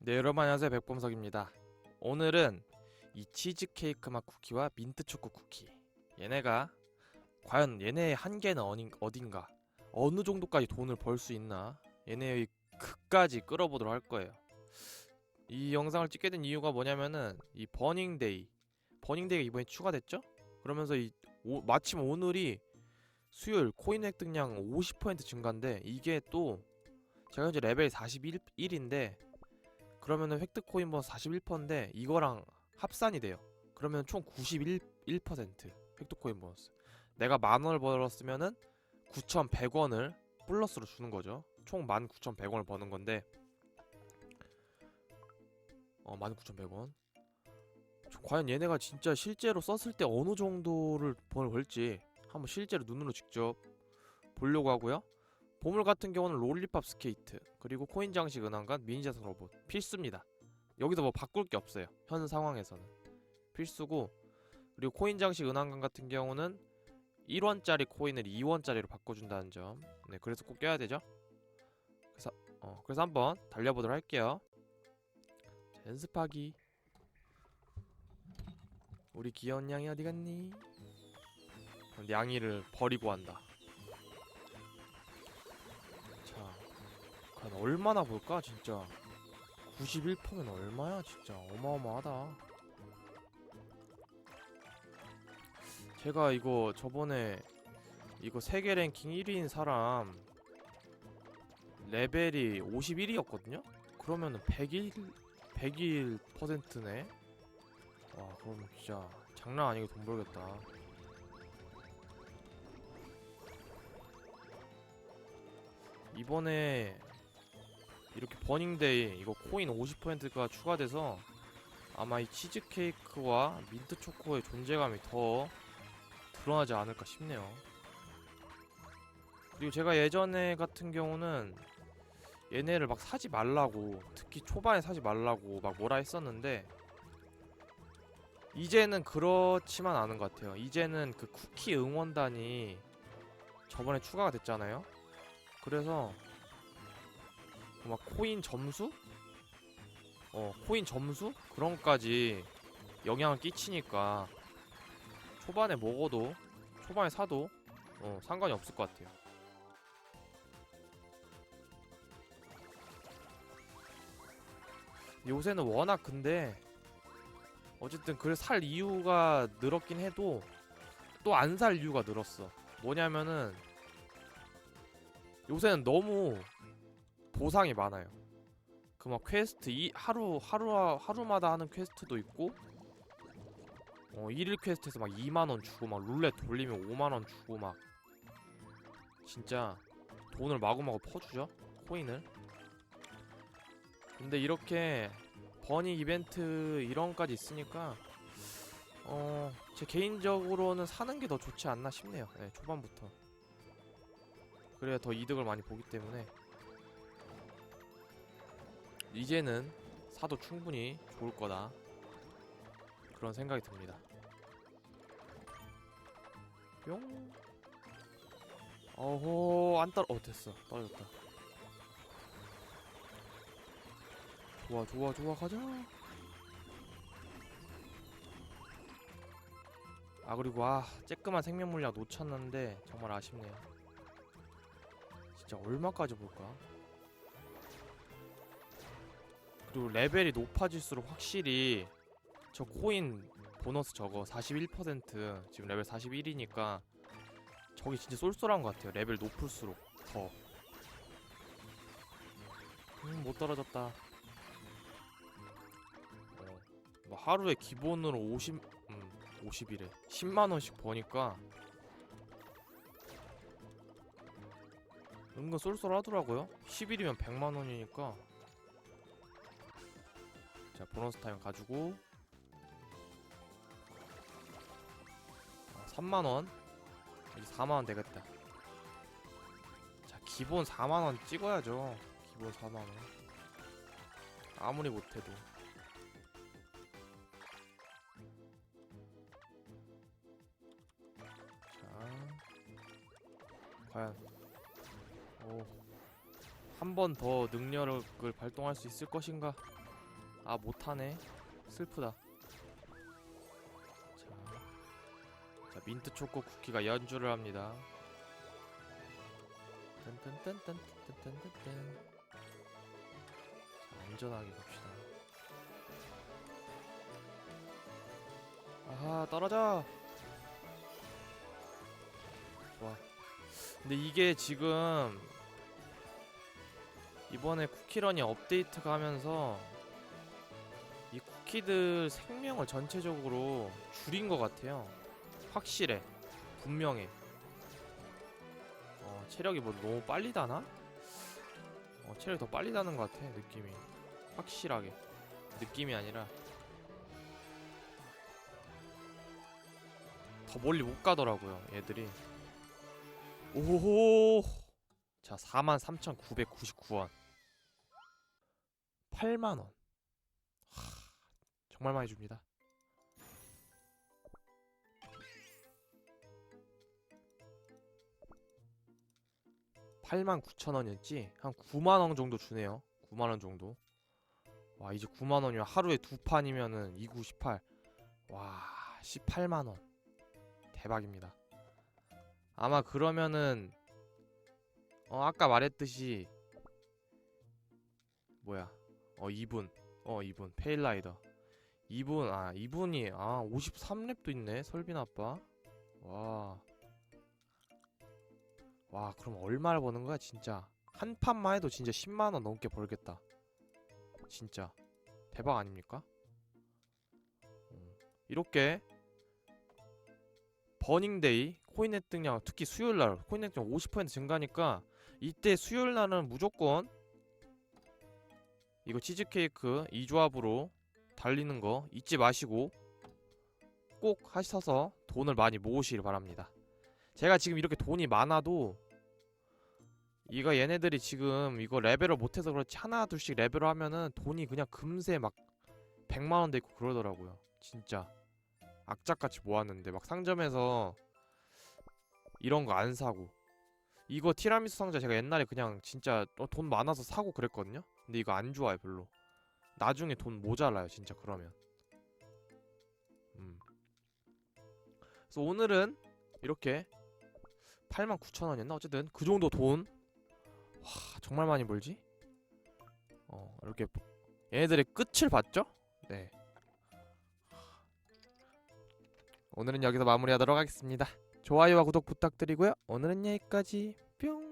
네 여러분 안녕하세요. 백범석입니다. 오늘은 이 치즈케이크 맛 쿠키와 민트 초코 쿠키. 얘네가 과연 얘네의 한계는 어딘, 어딘가? 어느 정도까지 돈을 벌 수 있나? 얘네의 극까지 끌어보도록 할 거예요. 이 영상을 찍게 된 이유가 뭐냐면은 이 버닝데이 버닝데이가 이번에 추가됐죠? 그러면서 이 오- 마침 오늘이 수요일 코인 획득량 50% 증가인데 이게 또 제가 현재 레벨 41인데 그러면은 획득 코인 번 41%인데 이거랑 합산이 돼요. 그러면 총91% 1% 획득 코인 보너스. 내가 만 원을 벌었으면은 9,100원을 플러스로 주는 거죠. 총 19,100원을 버는 건데 어 19,100원. 과연 얘네가 진짜 실제로 썼을 때 어느 정도를 돈을 벌지 한번 실제로 눈으로 직접 보려고 하고요. 보물 같은 경우는 롤리팝 스케이트 그리고 코인 장식 은항간 미니자석 로봇 필수입니다. 여기서 뭐 바꿀 게 없어요. 현 상황에서는 필수고 그리고 코인 장식 은항간 같은 경우는 1원짜리 코인을 2원짜리로 바꿔준다는 점. 네, 그래서 꼭 껴야 되죠. 그래서 어 그래서 한번 달려보도록 할게요. 자, 연습하기. 우리 귀여운 양이 어디 갔니? 양이를 버리고 한다. 얼마나 볼까 진짜. 91%면 얼마야 진짜. 어마어마하다. 제가 이거 저번에 이거 세계 랭킹 1위인 사람 레벨이 51이었거든요? 그러면은 101, 101%네? 와 그럼 진짜 장난 아니게 돈 벌겠다. 이번에 이렇게 버닝데이 이거 코인 50%가 추가돼서 아마 이 치즈케이크와 민트 초코의 존재감이 더 드러나지 않을까 싶네요. 그리고 제가 예전에 같은 경우는 얘네를 막 사지 말라고 특히 초반에 사지 말라고 막 뭐라 했었는데 이제는 그렇지만 않은 것 같아요. 이제는 그 쿠키 응원단이 저번에 추가가 됐잖아요. 그래서 막 코인 점수? 어, 코인 점수? 그런 것까지 영향을 끼치니까 초반에 먹어도 초반에 사도 어, 상관이 없을 것 같아요. 요새는 워낙 근데 어쨌든 그걸 살 이유가 늘었긴 해도 또 안 살 이유가 늘었어. 뭐냐면은 요새는 너무 보상이 많아요. 그 막 퀘스트 이 하루 하루 하루마다 하는 퀘스트도 있고 어 일일 퀘스트에서 막 2만 원 주고 막 룰렛 돌리면 5만 원 주고 막 진짜 돈을 마구마구 퍼주죠 코인을. 근데 이렇게 버니 이벤트 이런 것까지 있으니까 어 제 개인적으로는 사는 게 더 좋지 않나 싶네요. 네, 초반부터. 그래야 더 이득을 많이 보기 때문에 이제는 사도 충분히 좋을 거다. 그런 생각이 듭니다. 뿅. 어호 안 떨어 어 됐어. 떨어졌다. 좋아 좋아 좋아 가자. 아 그리고 아 쬐끄만 생명 물량 놓쳤는데 정말 아쉽네요. 진짜 얼마까지 볼까? 그리고 레벨이 높아질수록 확실히 저 코인 보너스 저거 41% 지금 레벨 41이니까 저기 진짜 쏠쏠한 것 같아요. 레벨 높을수록 더. 음, 못 떨어졌다. 어, 뭐 하루에 기본으로 50, 음, 50이래. 10만 원씩 버니까 은근 쏠쏠하더라고요. 10일이면 100만 원이니까. 자, 보너스 타임 가지고 아, 3만 원. 이제 4만 원 되겠다. 자, 기본 4만 원 찍어야죠. 기본 4만 원. 아무리 못해도. 자, 과연 오, 한 번 더 능력을 발동할 수 있을 것인가? 아 못하네. 슬프다. 자, 자 민트 초코 쿠키가 연주를 합니다. 딴딴딴딴딴딴딴 안전하게 갑시다. 아하 떨어져! 와 근데 이게 지금 이번에 쿠키런이 업데이트가 하면서 이 쿠키들 생명을 전체적으로 줄인 것 같아요. 확실해. 분명해. 어, 체력이 뭐 너무 빨리 다나? 어, 체력이 더 빨리 다는 것 같아, 느낌이. 확실하게. 느낌이 아니라. 더 멀리 못 가더라고요, 얘들이. 오호호! 자, 43,999원. 8만원. 정말 많이 줍니다. 팔만 9천 원이었지? 한 9만 원 정도 주네요. 9만 원 정도. 와 이제 9만 원이면 하루에 두 판이면은 29, 18. 와 18만 원. 대박입니다. 아마 그러면은 어 아까 말했듯이 뭐야 어 2분 어 2분 페일라이더 2분 아 2분이 아 53렙도 있네 설빈 아빠 와. 와 그럼 얼마를 버는 거야 진짜 한 판만 해도 진짜 10만 원 넘게 벌겠다 진짜 대박 아닙니까? 음, 이렇게 버닝데이 코인 획득량 특히 수요일날 코인 획득량 50% 증가니까 이때 수요일날은 무조건 이거 치즈케이크 이 조합으로 달리는 거 잊지 마시고 꼭 하셔서 돈을 많이 모으시길 바랍니다. 제가 지금 이렇게 돈이 많아도 이거 얘네들이 지금 이거 레벨을 못해서 그렇지 하나 둘씩 레벨을 하면은 돈이 그냥 금세 막 100만 원 돼 있고 그러더라고요. 진짜 악착같이 모았는데 막 상점에서 이런 거 안 사고 이거 티라미수 상자 제가 옛날에 그냥 진짜 어, 돈 많아서 사고 그랬거든요. 근데 이거 안 좋아요 별로. 나중에 돈 모자라요 진짜 그러면. 음. 그래서 오늘은 이렇게 89,000원이었나 어쨌든 그 정도 돈. 와 정말 많이 벌지. 어 이렇게 얘네들의 끝을 봤죠? 네. 오늘은 여기서 마무리하도록 하겠습니다. 좋아요와 구독 부탁드리고요. 오늘은 여기까지. 뿅.